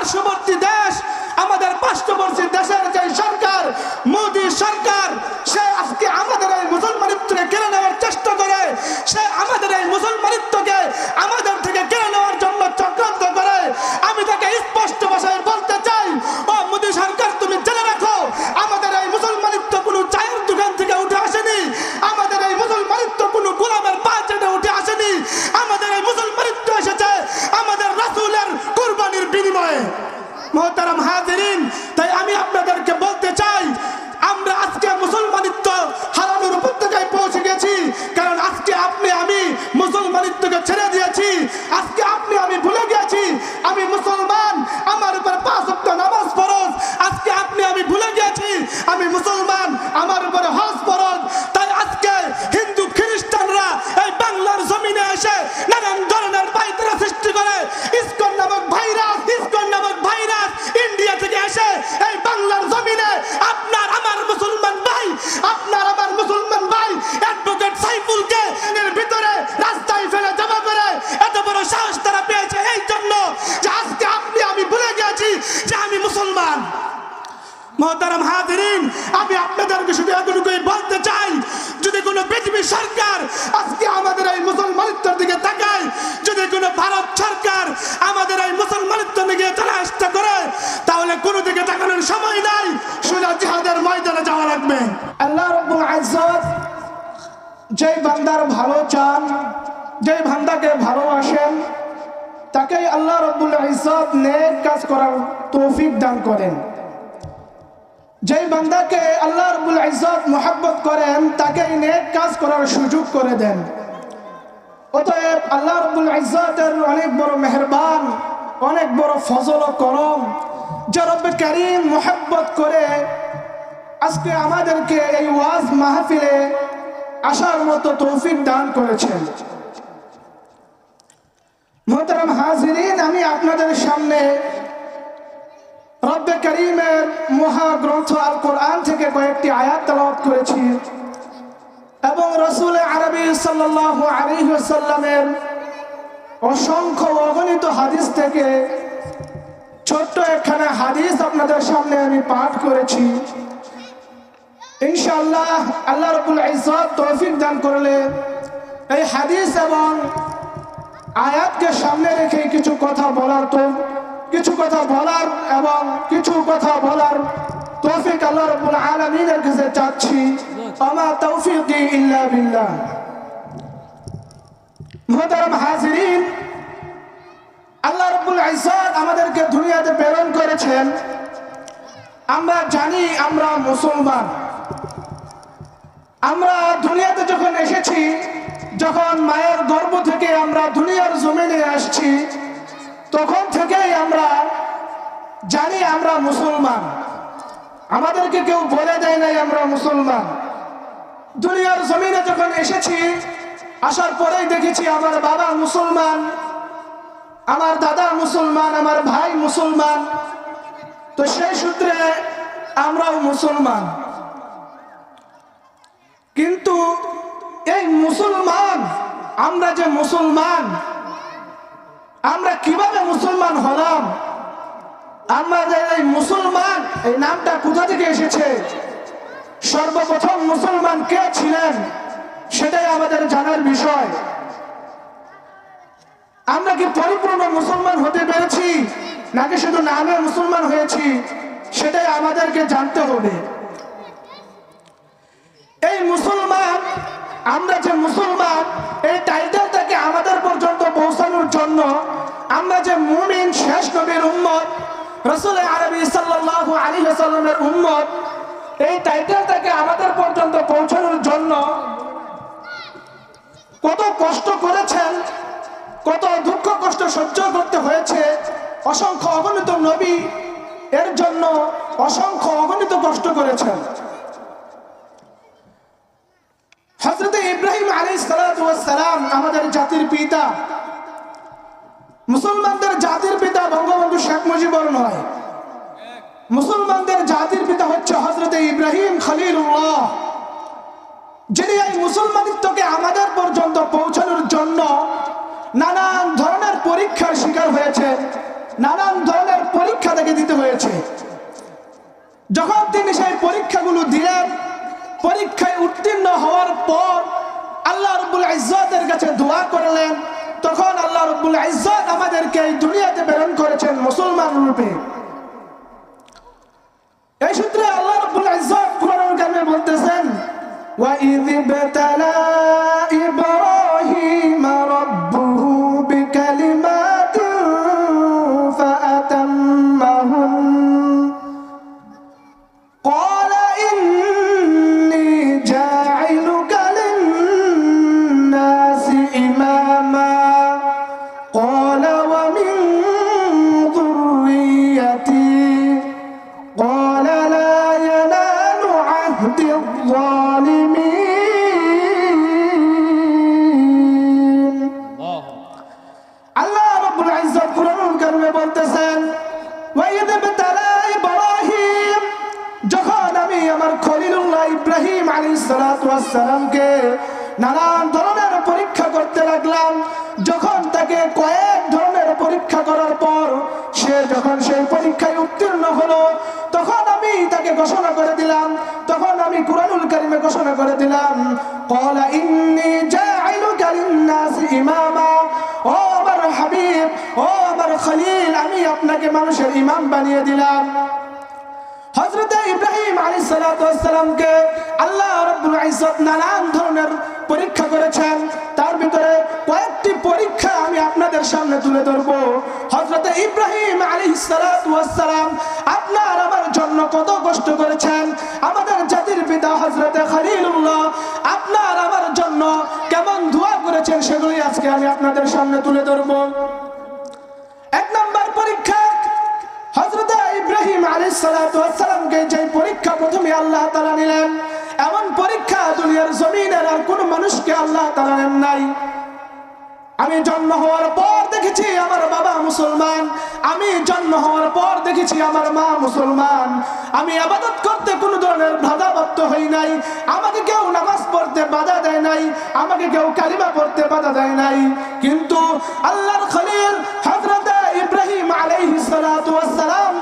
পার্শ্ববর্তী দেশ, আমাদের পার্শ্ববর্তী দেশের যে সরকার, মোদী সরকার, সে আজকে আমাদের এই মুসলমানিত্বকে কেড়ে নেওয়ার চেষ্টা করে। সে আমাদের এই মুসলমানিত্বকে আমাদের বান্দার ভালো চান, যেই বান্দাকে ভালোবাসেন, তাকেই আল্লাহ রব্বুল ইজ্জত নেক কাজ করার তৌফিক দান করেন। যেই বান্দাকে আল্লাহ রব্বুল ইজ্জত মোহাব্বত করেন, তাকেই নেক কাজ করার সুযোগ করে দেন। অতএব আল্লাহ রব্বুল ইজ্জতের অনেক বড় মেহরবান, অনেক বড় ফজল ও করম, যে রব্বে করিম মোহাব্বত করে আজকে আমাদেরকে এই ওয়াজ মাহফিলে আসার মতো তৌফিক দান করেছেন। মোহতারাম হাজিরিন, আমি আপনাদের সামনে রব্বে করিমের মহাগ্রন্থ আল কোরআন থেকে কয়েকটি আয়াত তেলাওয়াত করেছি এবং রসুল আরবি সাল্লাল্লাহু আলাইহি অসংখ্য অগণিত হাদিস থেকে ছোট্ট একখানা হাদিস আপনাদের সামনে আমি পাঠ করেছি। ইনশাআল্লাহ আল্লাহ রবুল ইজ্জত তৌফিক দান করলে এই হাদিস এবং আয়াতকে সামনে রেখে কিছু কথা বলার তো, কিছু কথা বলার এবং কিছু কথা বলার তৌফিক আল্লাহ রবুল আলমিনের কাছে চাচ্ছি। আমার তৌফিক ইল্লা বিল্লাহ। মোহতারাম হাজিরিন, আল্লাহ রবুল ইজ্জত আমাদেরকে দুনিয়াতে প্রেরণ করেছেন। আমরা জানি আমরা মুসলমান। আমরা দুনিয়াতে যখন এসেছি, যখন মায়ের গর্ভ থেকে আমরা দুনিয়ার জমিনে আসছি, তখন থেকেই আমরা জানি আমরা মুসলমান। আমাদেরকে কেউ বলে দেয় নাই আমরা মুসলমান। দুনিয়ার জমিনে যখন এসেছি, আসার পরেই দেখেছি আমার বাবা মুসলমান, আমার দাদা মুসলমান, আমার ভাই মুসলমান। তো সেই সূত্রে আমরাও মুসলমান। কিন্তু এই মুসলমান, আমরা যে মুসলমান, আমরা কীভাবে মুসলমান হলাম? আমাদের এই মুসলমান, এই নামটা কোথা থেকে এসেছে? সর্বপ্রথম মুসলমান কে ছিলেন? সেটাই আমাদের জানার বিষয়। আমরা কি পরিপূর্ণ মুসলমান হতে পেরেছি? নাকি শুধু নামে মুসলমান হয়েছি? সেটাই আমাদেরকে জানতে হবে। এই মুসলমান, আমরা যে মুসলমান, এই টাইটেলটাকে আমাদের পর্যন্ত পৌঁছানোর জন্য আমরা যে মুমিন শেষ নবীর উম্মত, রসুল আরবি সাল্লাল্লাহু আলী ওয়াসাল্লামের উম্মত, এই টাইটেলটাকে আমাদের পর্যন্ত পৌঁছানোর জন্য কত কষ্ট করেছেন, কত দুঃখ কষ্ট সহ্য করতে হয়েছে, অসংখ্য অগণিত নবী এর জন্য অসংখ্য অগণিত কষ্ট করেছেন। হজরত ইব্রাহিম আলী সালাম আমাদের জাতির পিতা। মুসলমানদের জাতির পিতা বঙ্গবন্ধু শেখ মুজিবুর নয় মুসলমানদের জাতির পিতা হচ্ছে হজরত ইব্রাহিম খলিলুল্লাহ। যিনি এই মুসলমানিত্বকে আমাদের পর্যন্ত পৌঁছানোর জন্য নানান ধরনের পরীক্ষার শিকার হয়েছে, নানান ধরনের পরীক্ষা তাকে দিতে হয়েছে। যখন তিনি সেই পরীক্ষাগুলো দিলেন পরীক্ষায় উত্তীর্ণ হওয়ার পর আল্লাহ রবুল ইজাদের কাছে দোয়া করলেন। তখন আল্লাহ রবুল ইজাদ আমাদেরকে এই দুনিয়াতে প্রেরণ করেছেন মুসলমান রূপে। এই সূত্রে আল্লাহ রবুল ইজাদ কোরআন কারণে বলতেছেন, ওয়া ইযি বাতালা ইব্রাহিম আলাইহিস সালাতু ওয়াস সালামকে নানান ধরনের পরীক্ষা করতে লাগলাম। যখন তাকে কয়েক ধরনের পরীক্ষা করার পর সে যখন সেই পরীক্ষায় উত্তীর্ণ হলো, তখন আমি তাকে ঘোষণা করে দিলাম। তখন আমি কুরআনুল কারিমে ঘোষণা করে দিলাম, ক্বালা ইন্নী ইমামা। ও আমার হাবিব, ও আমার খলিল, আমি আপনাকে মানুষের ইমাম বানিয়ে দিলাম। হযরত ইব্রাহিম ওয়াস সালামকে আল্লাহ রাব্বুল ইজ্জত নানান ধরনের পরীক্ষা করেছেন। তার ভিতরে কয়েকটি পরীক্ষা আমি আপনাদের সামনে তুলে ধরব। হযরত ইব্রাহিম ওয়াস সালাম আপনার আমার জন্য কত কষ্ট করেছেন? আমাদের জাতির পিতা হযরত খলিলুল্লাহ আপনার আমার জন্য কেমন দোয়া করেছেন সেগুলি আজকে আমি আপনাদের সামনে তুলে ধরব। ইব্রাহিম ওয়াস সালামকে যে পরীক্ষা প্রথমে আল্লাহ তাআলা নিলেন, এমন পরীক্ষা দুনিয়ার জমিনের আর কোন মানুষকে আল্লাহ তাআলা নেন নাই। আমি জন্ম হওয়ার পর দেখেছি আমার বাবা মুসলমান, আমি জন্ম হওয়ার পর দেখেছি আমার মা মুসলমান। আমি আবাদত করতে কোনো ধরনের বাধাপ্রাপ্ত হই নাই, আমাকে কেউ নামাজ পড়তে বাধা দেয় নাই, আমাকে কেউ কালিমা পড়তে বাধা দেয় নাই। কিন্তু আল্লাহর খলিল হযরত ইব্রাহিম আলাইহিস সালাম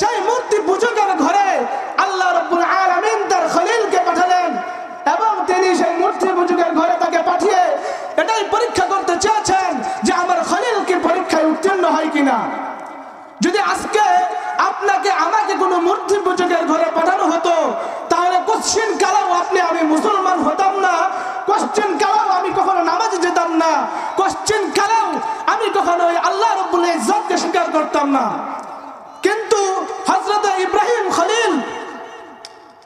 সেই মূর্তি পূজকের ঘরে আল্লাহ রব্বুল আলামিন তার খলিলকে পাঠালেন এবং তিনি সেই মূর্তি পূজকের ঘরে তাকে পাঠিয়ে এটাই পরীক্ষা করতে চেয়েছেন যে আমার খলিল কি পরীক্ষায় উত্তীর্ণ হয় কিনা। যদি আজকে আপনাকে, আমাকে কোনো মূর্তি পূজকের ঘরে পাঠানো হতো, তাহলে কোশ্চিন কালাও আপনি, আমি মুসলমান হতাম না। কোশ্চিন কালাও আমি কখনো নামাজে যেতাম না। কোশ্চিন কালাও আমি কখনো আল্লাহ রব্বুল ইজ্জতকে স্বীকার করতাম না। কিন্তু হযরত ইব্রাহিম খলিল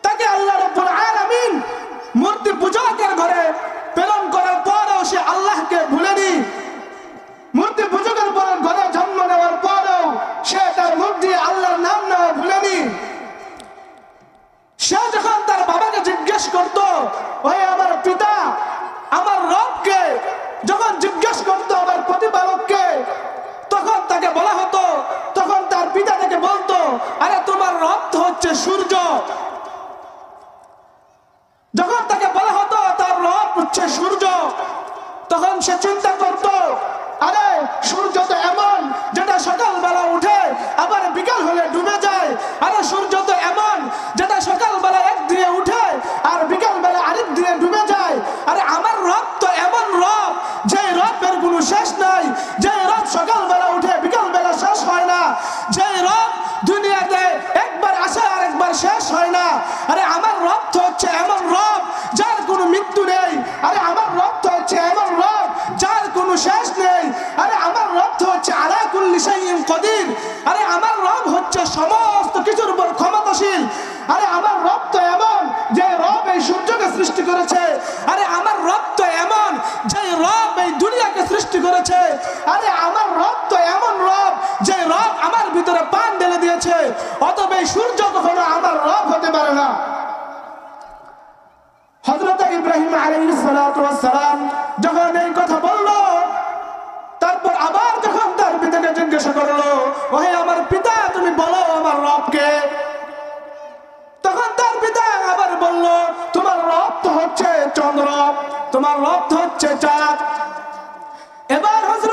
তাকে আল্লাহ রব্বুল আলামিন মূর্তি পূজকের ঘরে প্রেরণ করার পরেও সে আল্লাহকে ভুলেনি। মূর্তি পূজকের পর ঘরে জন্ম নেওয়ার পরেও সে তার মুখ দিয়ে আল্লাহর নাম নেওয়া ভুলেনি। সে যখন তার বাবাকে জিজ্ঞেস করত ওই আমার পিতা, আমার রবকে? যখন জিজ্ঞেস করতো, আমার প্রতিপালককে? তখন তাকে বলা হতো পিতা তাকে বলতো, আরে তোমার রক্ত হচ্ছে সূর্য। যখন তাকে বলা হতো, তার রব হচ্ছে সূর্য। তখন সে চিন্তা করত, আরে, সূর্য তো এমন যেটা সকালবেলা উঠে আবার বিকাল হলে ডুবে যায়। আরে, সূর্য তো এমন যেটা সকালবেলা এক দিয়ে হজরত ইব্রাহিম আলাইসালাম যখন এই কথা বলল, তারপর আবার যখন তার পিতাকে জিজ্ঞাসা করল, ওহে আমার পিতা, তুমি বলো আমার রবকে? তখন তার পিতা আবার বলল, তোমার রব হচ্ছে চন্দ্র, তোমার রব হচ্ছে চাঁদ। এবার হচ্ছে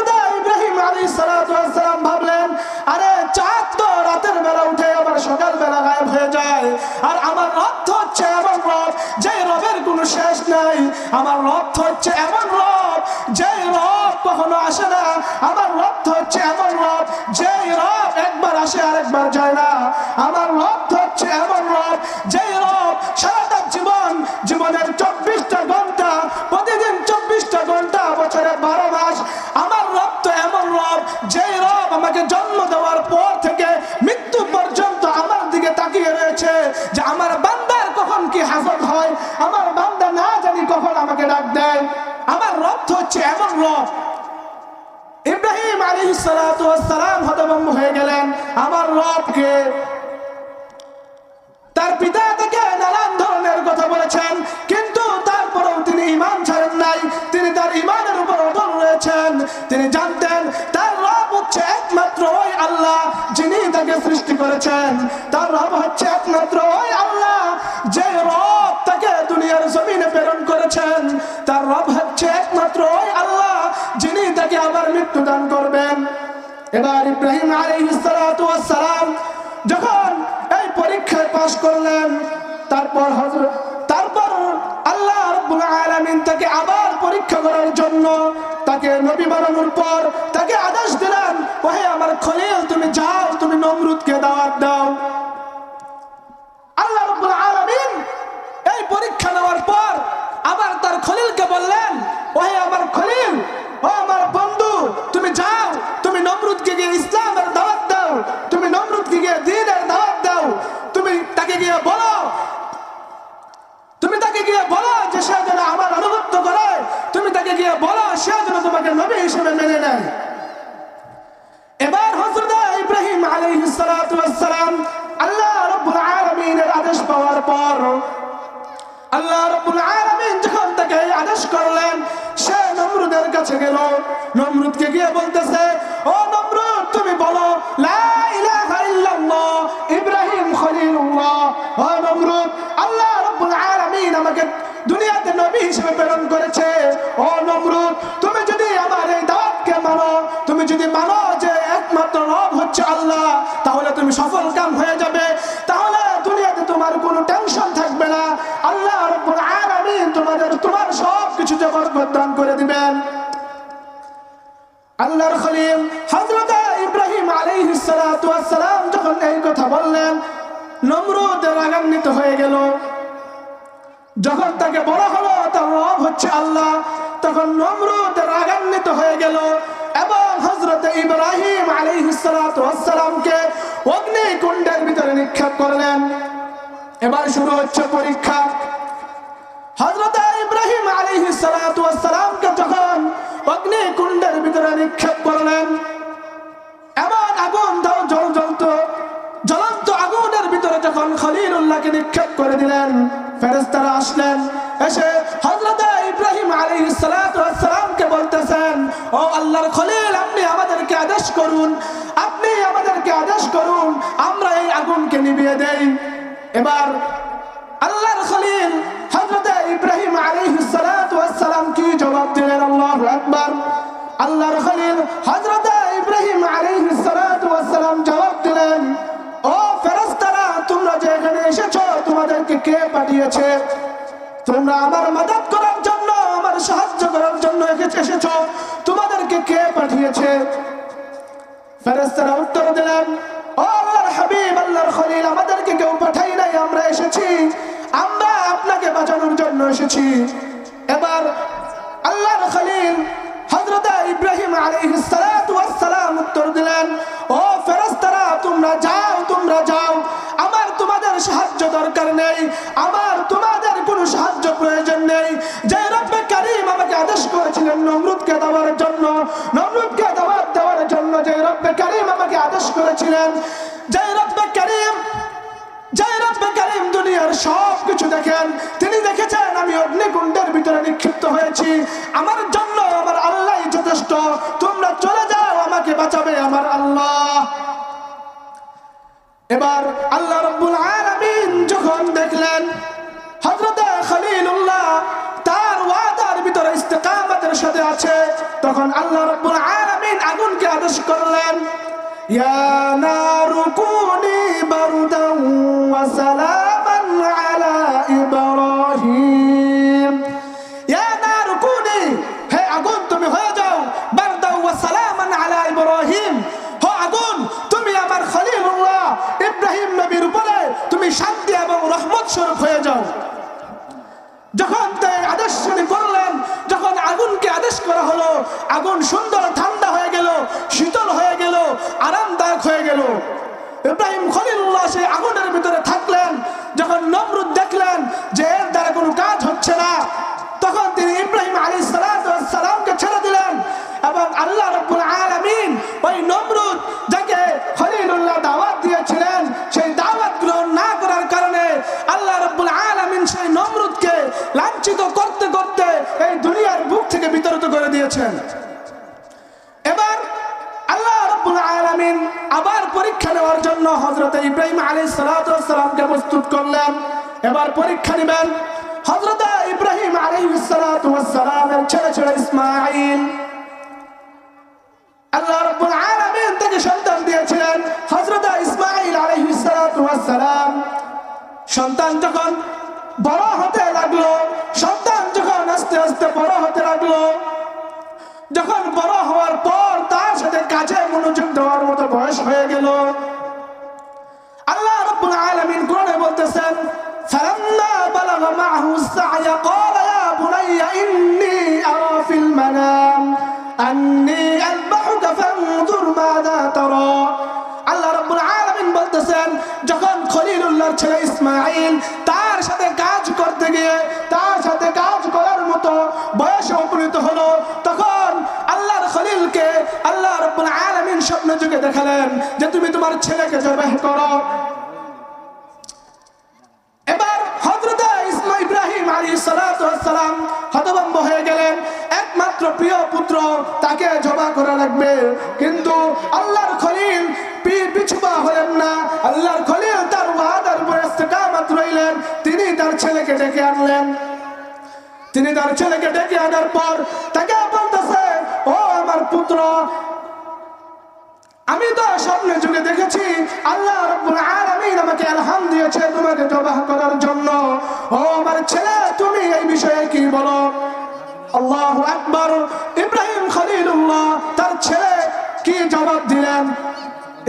রাতের বেলা উঠে আবার সকাল বেলা গায়েব হয়ে যায়। আর আমার রথ হচ্ছে এমন রব যে রবের কোনো শেষ নাই। আমার রথ হচ্ছে এমন রব যে রব কখনো আসে না। আমার রথ হচ্ছে এমন রব যে রব একবার আসে আরেকবার যায় না। আমার রথ হচ্ছে এমন রব যে রব সারাটা জীবন, জীবনের চব্বিশটা ঘণ্টা, প্রতিদিন চব্বিশটা ঘণ্টা, বছরে বারো মাস, আমার রব তো এমন রব যে রব আমাকে জন্ম দেওয়ার পর ইব্রাহিম আলী সালাম হতভম্ব হয়ে গেলেন। আমার রবকে তার পিতা থেকে নানান ধরনের কথা বলেছেন, কিন্তু তারপরেও তিনি ইমান ছাড়েন নাই। তিনি তার ইমানের উপর অটল রয়েছেন। তিনি জানতেন তার রব হচ্ছে একমাত্র ওই আল্লাহ যিনি তাকে সৃষ্টি করেছেন। তার রব হচ্ছে একমাত্র ওই আল্লাহ যে রব তাকে দুনিয়ার জমিনে প্রেরণ করেছেন। তার রব হচ্ছে একমাত্র ওই আল্লাহ তাকে আবার মৃত্যুদান করবেন। এবার ইব্রাহিম আলাইহিস সালাতু যখন এই পরীক্ষায় পাশ করলেন, তারপর হযরত, তারপর আল্লাহ রাব্বুল তাকে আবার পরীক্ষা করার জন্য তাকে নবী বানানোর পর তাকে আদেশ দিলেন, ওহে আমার খলিল, তুমি যাও, তুমি নমরুদকে দাওয়াত দাও। আল্লাহ রাব্বুল আলামিন এই পরীক্ষা নেওয়ার পর আবার তার খলিলকে বললেন, ওহে আমার খলিল তাকে গিয়ে বলো। তুমি তাকে গিয়ে বলো যে সে যেন আমার অনুগত্য করে। তুমি তাকে গিয়ে বলো সে যেন তোমাকে নবী হিসেবে মেনে নেয়। এবার ইব্রাহিম আল্লাহ রাব্বুল আলামিনের আদেশ পাওয়ার পর আল্লাহ রাব্বুল আলামিন যখন তাকে আদেশ করলেন, সে নমরুদের কাছে গেল। নমরুদকে গিয়ে বলতেছে, ও নমরুদ, তুমি বলো, লা আল্লাহ রাব্বুল তুমি যদি আমার যে একমাত্র রব হচ্ছে আল্লাহ, তাহলে তুমি সফল কাম হয়ে যাবে। তাহলে দুনিয়াতে তোমার কোনো টেনশন থাকবে না। আল্লাহ রব্বুল আলামিন তোমাদের, তোমার সব কিছু জবরদস্ত দান করে রাগান্বিত হয়ে গেল। যখন তাকে বলা হলো, তার রব হচ্ছে আল্লাহ। তখন নমরুদ রাগান্বিত হয়ে গেল এবং হজরত ইব্রাহিম আলাইহিসসালামকে অগ্নিকুণ্ডের ভিতরে নিক্ষেপ করলেন। এবার শুরু হচ্ছে পরীক্ষা। হজরত ইব্রাহিম আলাইহিসসালামকে যখন অগ্নিকুণ্ডের ভিতরে নিক্ষেপ করলেন, এমন আগুন দাও জল জ্বলত ভিতরে যখন খলিলুল্লাহকে নিক্ষেপ করে দিলেন, ফেরেশতারা আসলেন, এসে হযরত ইব্রাহিম আলাইহিস সালাতু ওয়াস সালামকে বলতেছেন, ও আল্লাহর খলিল, আপনি আমাদেরকে আদেশ করুন, আপনি আমাদেরকে আদেশ করুন, আমরা এই আগুনকে নিভিয়ে দেই। এবার আল্লাহর খলিল হযরত ইব্রাহিম আলাইহিস সালাতু ওয়াস সালাম কি জবাব দিলেন? আল্লাহু আকবার। আল্লাহর খলিল হযরত ইব্রাহিম আলাইহিস সালাতু ওয়াস সালাম জবাব দিলেন কে পাঠিয়েছে। তোমরা আমার মদত করার জন্য, আমার সাহায্য করার জন্য এসেছ। তোমাদেরকে কে পাঠিয়েছে? ফেরেস্তারা উত্তর দিলেন হাবিব, আল্লাহর আমাদেরকে কেউ পাঠাই নাই, আমরা এসেছি। আমরা আপনাকে বাঁচানোর জন্য এসেছি। আমার তোমাদের কোনো সাহায্য প্রয়োজন নেই। যে রব্বে কারীম আমাকে আদেশ করেছিলেন নমরুদকে দেওয়ার জন্য, নমরুদকে দাওয়াত দেওয়ার জন্য যে রব্বে কারীম আমাকে আদেশ করেছিলেন, যে রব্বে কারীম দেখেন। তিনি দেখেছেন আমি অগ্নিকুণ্ডের ভিতরে নিক্ষিপ্ত হয়েছি। আমার জন্য আমার আল্লাহ যথেষ্ট। তোমরা চলে যাও, আমাকে বাঁচাবে আমার আল্লাহ। এবার আল্লাহ রব্বুল আলামিন যখন দেখলেন হজরতে খলিলুল্লাহ তার ওয়াদার ভিতরে ইস্তেকামতের সাথে আছে, তখন আল্লাহ রাব্বুল আলামিন আগুনকে আদেশ করলেন, ইয়া নারু কুনি ওয়া সালাম স্বরূপ হয়ে যাও। যখন তাই আদেশ করলেন যখন আগুনকে আদেশ করা হলো, আগুন সুন্দর ঠান্ডা হয়ে গেল, শীতল হয়ে গেল, আরামদায়ক হয়ে গেল। ইব্রাহিম খলিল্লাহ সেই আগুনের ভিতরে থাকলেন, যখন নমরুদ দেখলেন যে এর দ্বারা কোনো দিয়েছেন। এবার আল্লাহ রব্বুল আলামিন আবার পরীক্ষা নেওয়ার জন্য হযরত ইব্রাহিম আলাইহিস সালাতু সালামকে প্রস্তুত করলেন। এবার পরীক্ষা নেবেন হযরত ইব্রাহিম আলাইহিস সালাতু সালামের ছেলে ছেলে ইসমাঈল। আল্লাহ রাব্বুল আলামিন তাকে সন্তান দিয়েছিলেন হযরত ইসমাঈল আলাইহিস সালাতু সালাম। সন্তান যখন বড় হতে লাগল শেষ হয়ে গেল। আল্লাহ রাব্বুল আলামিন কোরআনে বলতেছেন, ফালাম্মা বালাগা মাহু ক্বালা ইয়া বুনাইয়া, ইন্নী আরা ফিল মানাম, আন্নী আযবাহুকা মাযা তারা। আল্লাহ রাব্বুল আলামিন বলতেছেন, যখন খলিলুল্লাহর ছেলে ইসমাঈল তার সাথে কাজ করতে গিয়ে, তার সাথে কাজ করার মতো বয়সে উপনীত হলো, তখন স্বপ্ন যুগে দেখালেন যে তুমি তোমার ছেলেকে জবাহ করো। এবার ইসমাঈল ইব্রাহিম ওয়াস সালাম হতভম্ব হয়ে গেলেন। একমাত্র প্রিয় পুত্র তাকে জবা করা লাগবে। কিন্তু আল্লাহর খলিল পি- পিছুপা হলেন না। আল্লাহর খলিল তার ওয়াদার উপর ইস্তেকামত রইলেন। তিনি তার ছেলেকে ডেকে আনলেন। তিনি তার ছেলেকে ডেকে আনার পর তাকে বলতেছে, ও আমার পুত্র আমি তো স্বপ্নে যুগে দেখেছি, আল্লাহ রাব্বুল আলামিন আমাকে আলহাম দিয়েছে তোমাকে জবাহ করার জন্য। ও আমার ছেলে, তুমি এই বিষয়ে কি বলো? আল্লাহু আকবার। ইব্রাহিম খলিলুল্লাহ, তার ছেলে কি জবাব দিলেন?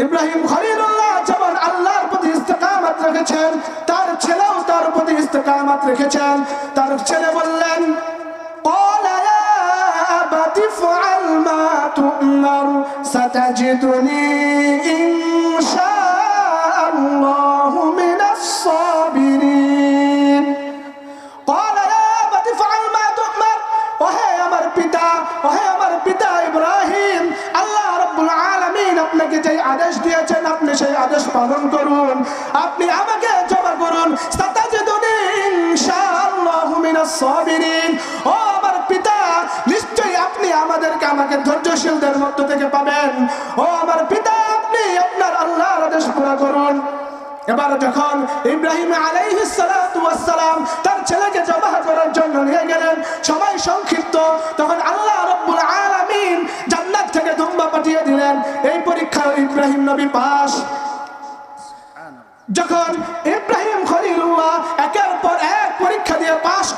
ইব্রাহিম খলিলুল্লাহ যেমন আল্লাহর প্রতি ইস্তেকামত রেখেছেন, তার ছেলেও তার প্রতি ইস্তেকামত রেখেছেন। তার ছেলে বললেন ستجدني إن شاء الله من الصابرين قال يا أبت افعل ما تؤمر ওহে আমার পিতা ওহে আমার পিতা ইব্রাহিম আল্লাহ রাব্বুল আলামিন আপনাকে যে আদেশ দিয়েছেন আপনি সেই আদেশ পালন করুন আপনি আমাকে জমা করুন সাতাজিদুনি ইনশাআল্লাহু মিনাস সাবিরিন ও আমার পিতা নিশ্চয়ই আপনি আমাদেরকে আমাকে ধৈর্যশীলদের মধ্য থেকে পাবেন। ও আমার পিতা, আপনি আপনার আল্লাহর আদেশ পুরা করুন। এবার যখন ইব্রাহিম আলাইহিস সালাম তার ছেলেকে জবাহ করার জন্য নিয়ে গেলেন, সবাই সংক্ষিপ্ত, তখন আল্লাহ রাব্বুল আলামিন জান্নাত থেকে দুম্বা পাঠিয়ে দিলেন। এই পরীক্ষায় ইব্রাহিম নবী পাস যখন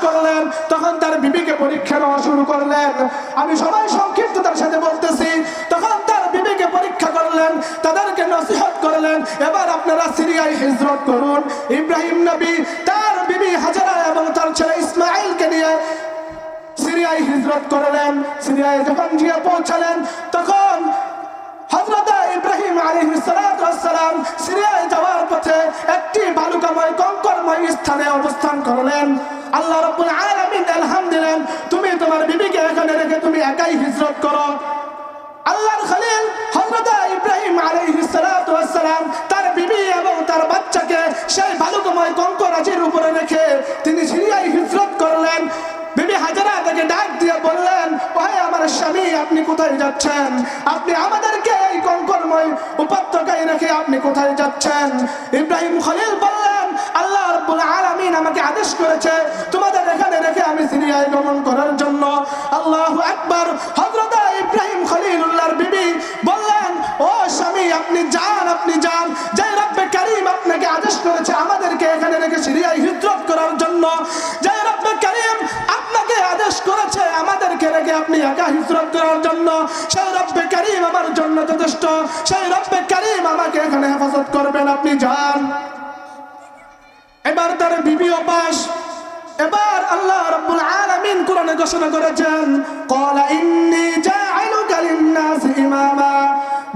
করলেন, তখন তার বিবিকে পরীক্ষা নেওয়া শুরু করলেন। আমি সবাই সংক্ষিপ্ত তার সাথে বলতেছি, তখন তার বিবিকে পরীক্ষা করলেন, তাদেরকে নসিহত করলেন, এবার আপনারা সিরিয়ায় হিজরত করুন। ইব্রাহিম নবী তার বিবি হাজারা এবং তার ছেলে ইসমাইলকে নিয়ে সিরিয়ায় হিজরত করলেন। সিরিয়ায় যখন গিয়ে পৌঁছালেন, তখন ইব্রাহিম ওয়াস সালাম সিরিয়ায় যাওয়ার পথে একটি বালুকাময় কঙ্করময় স্থানে অবস্থান করলেন। আল্লাহ রাব্বুল আলামিন ইলহাম দিলেন তুমি তোমার বিবিকে এখানে রেখে তুমি একাই হিজরত করো। আল্লাহর খলিল হযরত ইব্রাহিম আলাইহিস সালাতু ওয়াস সালাম তার বিবি এবং তার বাচ্চাকে সেই বালুকাময় কঙ্করাজির উপরে রেখে তিনি সিরিয়ায় হিজরত করলেন। বিবি হাজারা তাকে ডাক দিয়ে বললেন আমার স্বামী, আপনি কোথায় যাচ্ছেন? আপনি আমাদেরকে এই কঙ্করময় উপত্যকায় রেখে আপনি কোথায় যাচ্ছেন? ইব্রাহিম খলিল বললেন, আল্লাহ রাব্বুল আলামিন আমাকে আদেশ করেছে, তোমাদের এখানে রেখে আমি সিরিয়ায় গমন করার জন্য। আল্লাহ আকবার হজরত ইব্রাহিম খলিলুল্লাহর বিবি বললেন, ও স্বামী, আপনি যান আপনি যান। যে রব্বে করিম আপনাকে আদেশ করেছে আমাদেরকে এখানে রেখে সিরিয়ায় হিজরত করার জন্য যে রব্বে করিম আপনি একা হিজরত করার জন্য, সেই রব্বে করিম আমার জন্য যথেষ্ট, সেই রব্বে করিম আমাকে এখানে হেফাজত করবেন, আপনি যান। এবার তার বিবি অপাস এবার আল্লাহ রাব্বুল আলামিন কোরআনে ঘোষণা করেছেন ক্বালা ইন্নী জাআলুকা লিন-নাস ইমামা।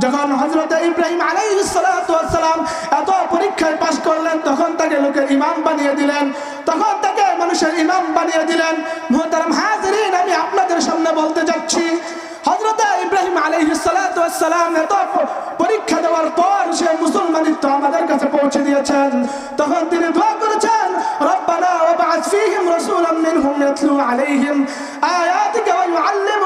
যখন হযরত ইব্রাহিম আলাইহিস সালাতু ওয়াস সালাম এত পরীক্ষায় পাশ করলেন, তখন তাকে লোকের ইমাম বানিয়ে দিলেন। তখন তাকে মানুষের ইমাম বানিয়ে দিলেন। মুহতারাম হাজিরিন, আমি আপনাদের সামনে বলতে যাচ্ছি, হযরত ইব্রাহিম এত পরীক্ষা দেওয়ার পর সে মুসলমানিত্ব আমাদের কাছে পৌঁছে দিয়েছেন। তখন তিনি দোয়া করেছেন, রব্বানা ফীহিম রাসূলাম মিনহুম ইয়াতলু আলাইহিম, আয়াতিকা ওয়া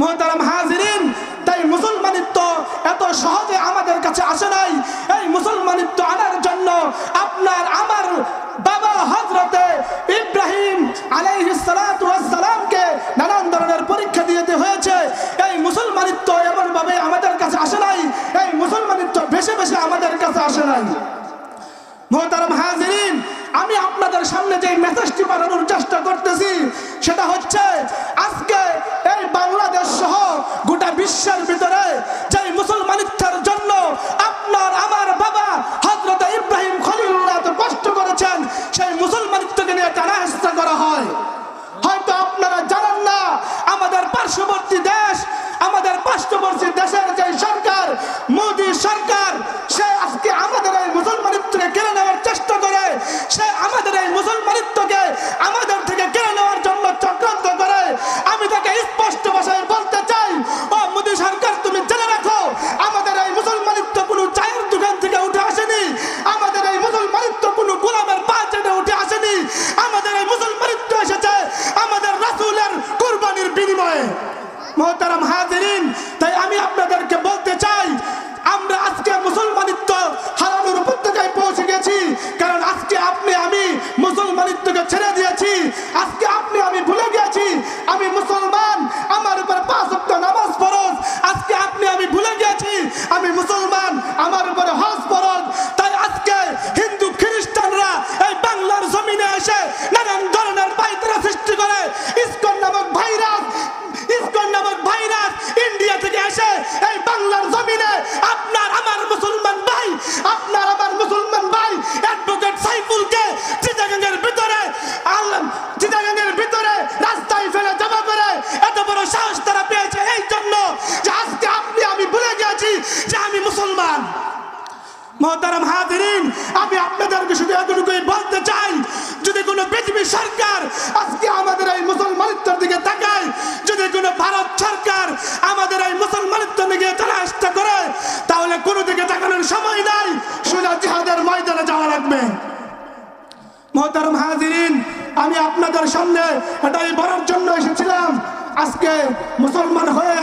মোহতারাম হাজিরিন, তাই মুসলমানিত্ব এত সহজে আমাদের কাছে আসে নাই। এই মুসলমানিত্ব আনার জন্য আপনার আমার বাবা হজরতে ইব্রাহিম আলাইহিস সালাতু নানান ধরনের পরীক্ষা দিতে হয়েছে। এই মুসলমানিত্ব এমনভাবে আমাদের কাছে আসে নাই। এই মুসলমানিত্ব বেশি বেশি আমাদের কাছে আসে নাই। মোহতারাম হাজিরিন, আমি আপনাদের সামনে যে মেসেজটি পাঠানোর চেষ্টা করতেছি, সেটা হচ্ছে আজকে এই বাংলাদেশ সহ গোটা বিশ্বের ভিতরে যে মুসলমানিত্বের জন্য আপনার, আমার বাবা হজরত ইব্রাহিম খলিল্লাহ কষ্ট করেছেন, সেই মুসলমানিত্বকে নিয়ে টানা করা হয় হয়তো আপনারা জানেন না আমাদের পার্শ্ববর্তী দেশ, আমাদের পার্শ্ববর্তী দেশের যে সরকার, মোদী সরকার, সে আজকে আমাদের এই মুসলমানিত্বকে কেড়ে নেওয়ার চেষ্টা করে। সে আমাদের এই মুসলমানিত্বকে আমাদের থেকে কেড়ে নেওয়ার জন্য চক্রান্ত করে। আমি তাকে স্পষ্ট ভাষায় বলতে চাই, ও হাজিরিন, আমি আপনাদেরকে শুধু এতটুকুই বলতে চাই, যদি কোনো পৃথিবীর সরকার আজকে আমাদের এই মুসলমানিত্বের দিকে তাকায়, যদি কোনো ভারত সরকার আমাদের এই মুসলমানিত্বের দিকে তারা চেষ্টা করে তাহলে কোনো দিকে তাকানোর সময় নাই, সোজা জিহাদের ময়দানে যাওয়া লাগবে। মহতারম হাজিরিন, আমি আপনাদের সামনে এটাই বলার জন্য এসেছিলাম, আজকে মুসলমান হয়ে